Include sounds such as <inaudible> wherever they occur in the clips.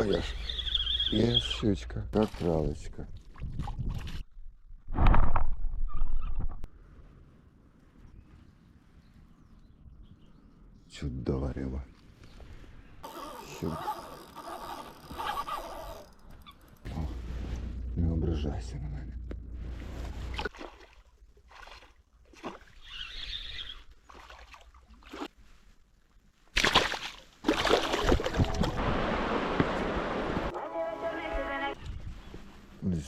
А я ж. Є щучка, як кралечка. Чудова риба. Чуд... О, не ображайся на мене.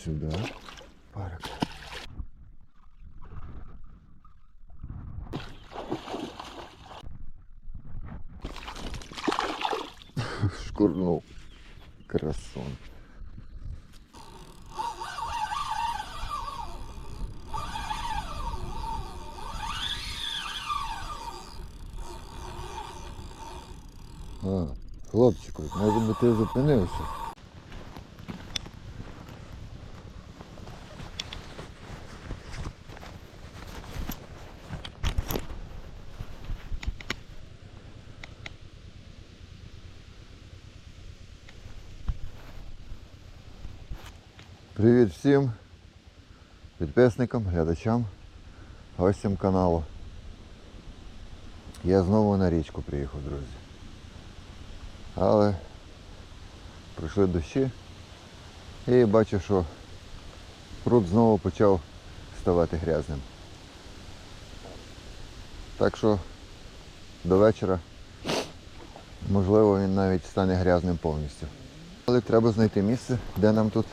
Сюда. Парк. <laughs> Шкурнул. Красон. А, хлопчику, може би ти зупинився? Всім підписникам, глядачам, гостям каналу. Я знову на річку приїхав, друзі. Але пройшли дощі і бачу, що пруд знову почав ставати грязним. Так що до вечора, можливо, він навіть стане грязним повністю. Але треба знайти місце, де нам тут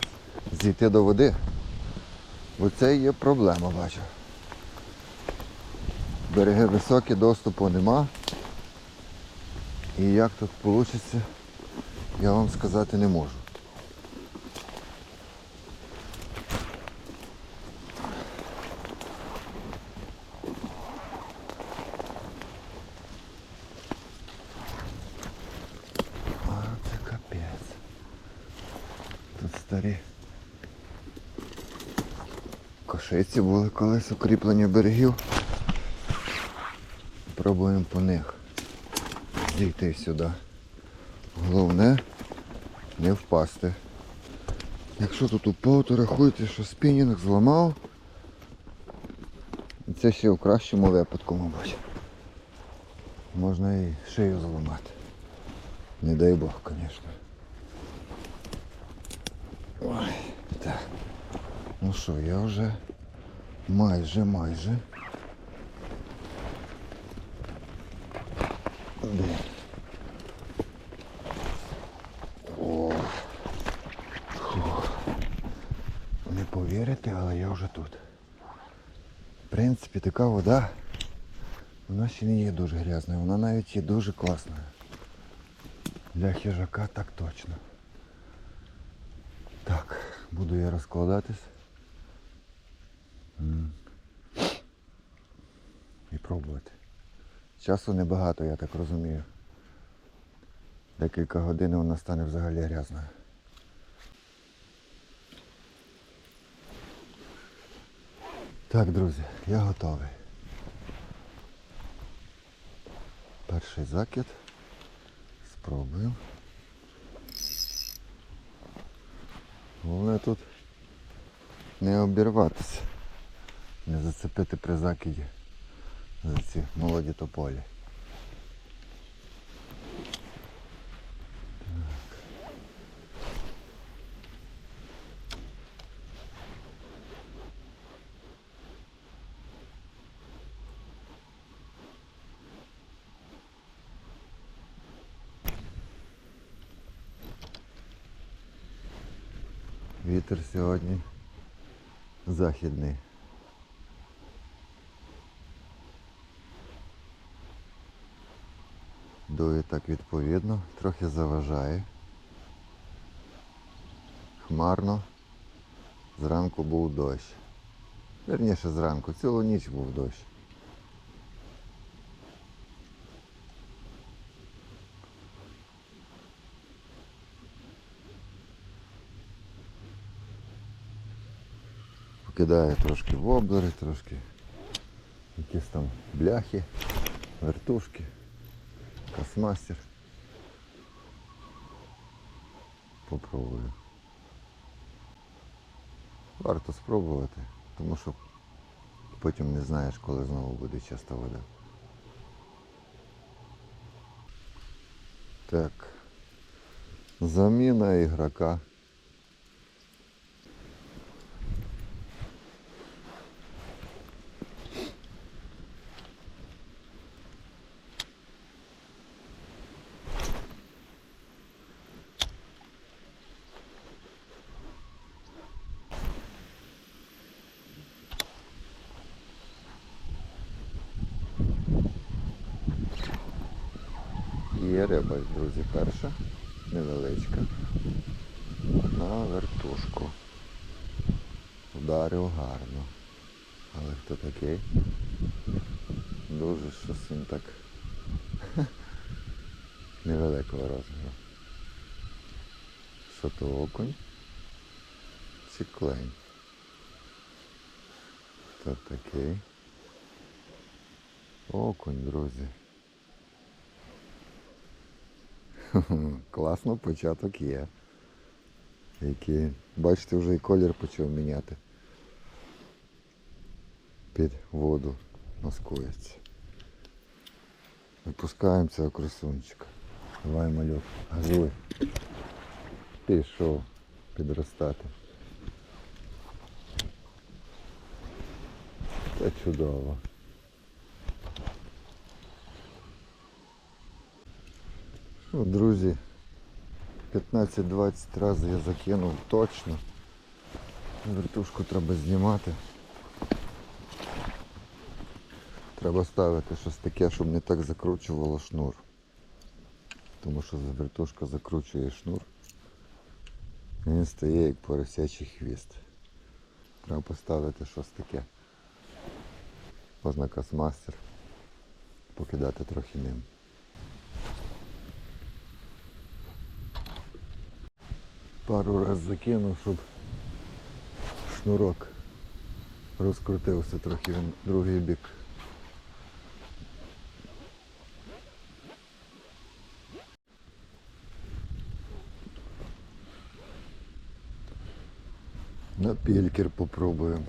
зійти до води. Бо це є проблема, бачу. Береги високі, доступу нема. І як тут вийде, я вам сказати не можу. А, це капець. Тут старі кошиці були колись укріплені берегів. Пробуємо по них зійти сюди. Головне не впасти. Якщо тут упав, то рахуйте, що спінінг зламав. І це ще в кращому випадку, мабуть. Можна і шию зламати. Не дай Бог, звісно. Ой, так. Ну що, я вже майже, майже. О. Не повірите, але я вже тут. В принципі, така вода, вона ще не є дуже грязною, вона навіть є дуже класною. Для хижака так точно. Так, буду я розкладатись. І пробувати. Часу небагато, я так розумію. Декілька годин вона стане взагалі грязною. Так, друзі, я готовий. Перший закид. Спробую. Головне тут не обірватися, не зацепити при закиді за ці молоді тополі. Вітер сьогодні західний. Так відповідно, трохи заважає. Хмарно. Зранку був дощ. Верніше зранку, цілу ніч був дощ. Покидає трошки воблери, трошки якісь там бляхи, вертушки, космастер. Попробую. Варто спробувати, тому що потім не знаєш, коли знову буде чиста вода. Так. Заміна ігрока. Є риба, друзі, перша, невеличка. На вертушку. Ударив гарно. Але хто такий? Дуже щось він так <laughs> невеликого розміру. Що то окунь? Чи клень? Хто такий? Окунь, друзі. <laughs> Класно початок є. Який, бачите, вже і колір почав міняти. Під воду маскується. Випускаємо цього красунчика. Давай, малюк, газуй. Пішов підростати. Це чудово. Друзі, 15-20 разів я закинув точно. Вертушку треба знімати. Треба ставити щось таке, щоб не так закручувало шнур. Тому що вертушка закручує шнур. Він стає як поросячий хвіст. Треба поставити щось таке. Можна касмастер. Покидати трохи ним. Пару раз закинув, щоб шнурок розкрутився трохи в другий бік. На пелькер попробуємо.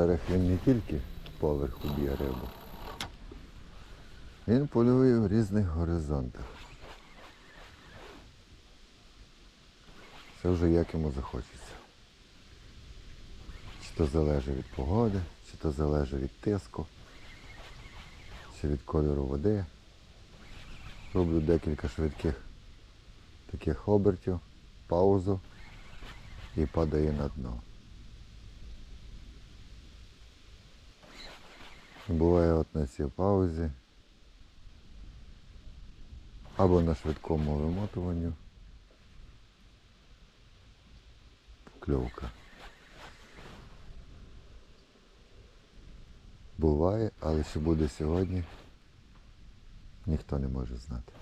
Жерех він не тільки поверху б'є рибу. Він полює в різних горизонтах. Це вже як йому захочеться. Чи то залежить від погоди, чи то залежить від тиску, чи від кольору води. Роблю декілька швидких таких обертів, паузу і падає на дно. Буває от на цій паузі. Або на швидкому вимотуванню. Кльовка. Буває, але що буде сьогодні, ніхто не може знати.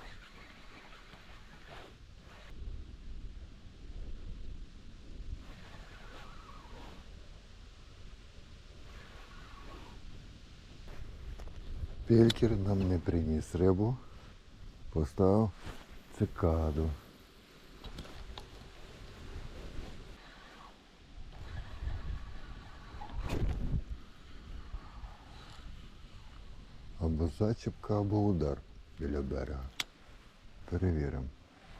Пелькер нам не приніс рибу, поставив цикаду. Або зачіпка, або удар біля берега. Перевіримо.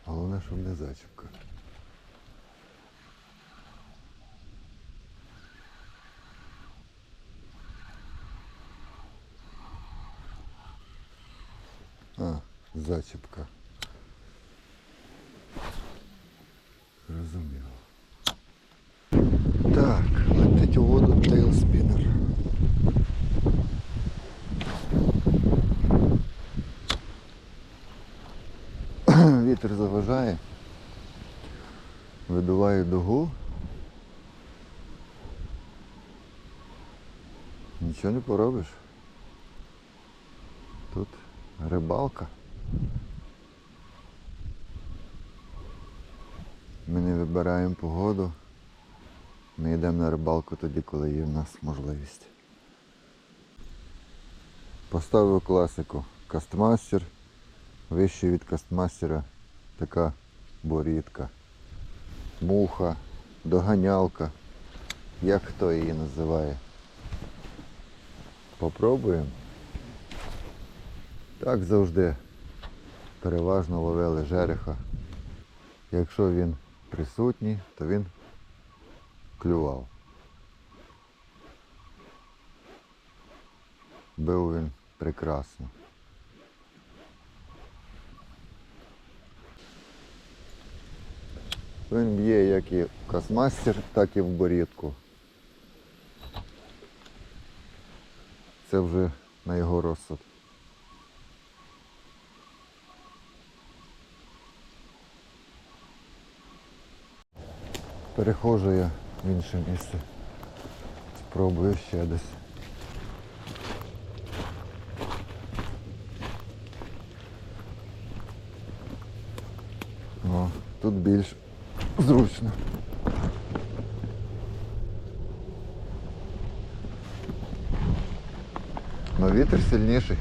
Головне, щоб не зачіпка. Зачіпка. Розуміло. Так, летить у воду тейлспінер. <clears throat> Вітер заважає. Видуваю дугу. Нічого не поробиш. Тут рибалка. Ми не вибираємо погоду. Ми йдемо на рибалку тоді, коли є в нас можливість. Поставив класику. Кастмастер. Вище від кастмастера така борідка. Муха, доганялка. Як хто її називає. Попробуємо. Так завжди переважно ловили жереха. Якщо він присутній, то він клював. Бив він прекрасно. Він б'є як і в космастер, так і в борідку. Це вже на його розсуд. Перехожу я в інше місце. Спробую ще десь. О, тут більш зручно. Но вітер сильніший.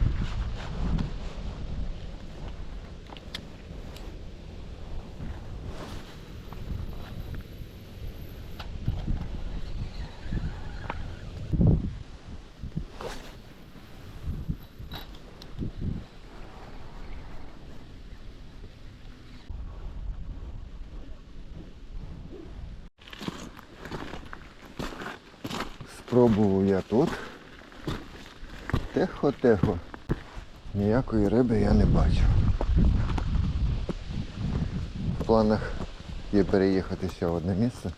Спробував я тут. Тихо-тихо. Ніякої риби я не бачив. В планах є переїхати ще в одне місце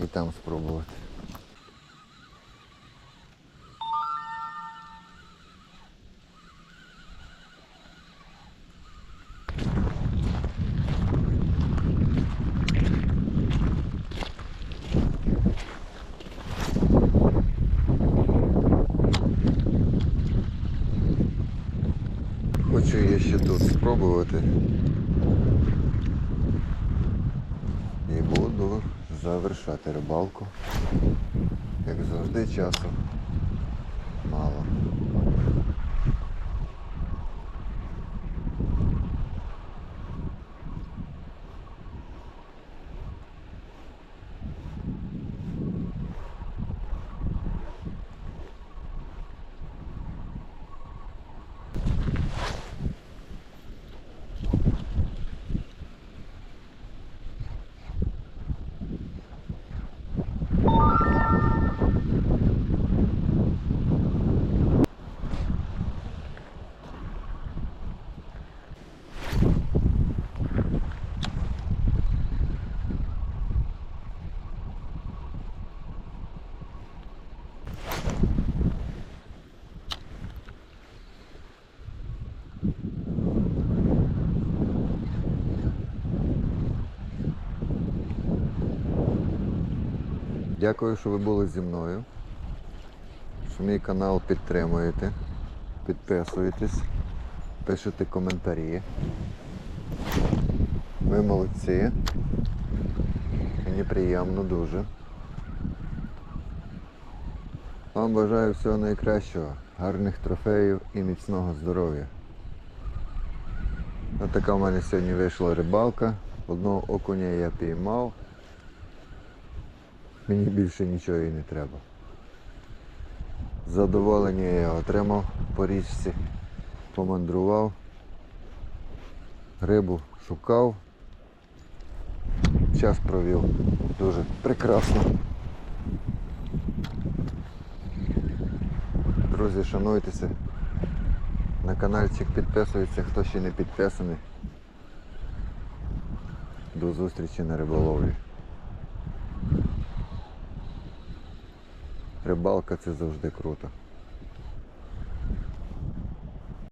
і там спробувати. Хочу я ще тут спробувати. І буду завершати рибалку. Як завжди часу Дякую, що ви були зі мною. Що мій канал підтримуєте. Підписуєтесь, пишете коментарі. Ви молодці. Мені приємно дуже. Вам бажаю всього найкращого, гарних трофеїв і міцного здоров'я. Ось така в мене сьогодні вийшла рибалка. Одного окуня я піймав. Мені більше нічого і не треба. Задоволення я отримав по річці, помандрував, рибу шукав, час провів дуже прекрасно. Друзі, шануйтеся. На каналчик підписується, хто ще не підписаний. До зустрічі на риболовлі. Рибалка це завжди круто.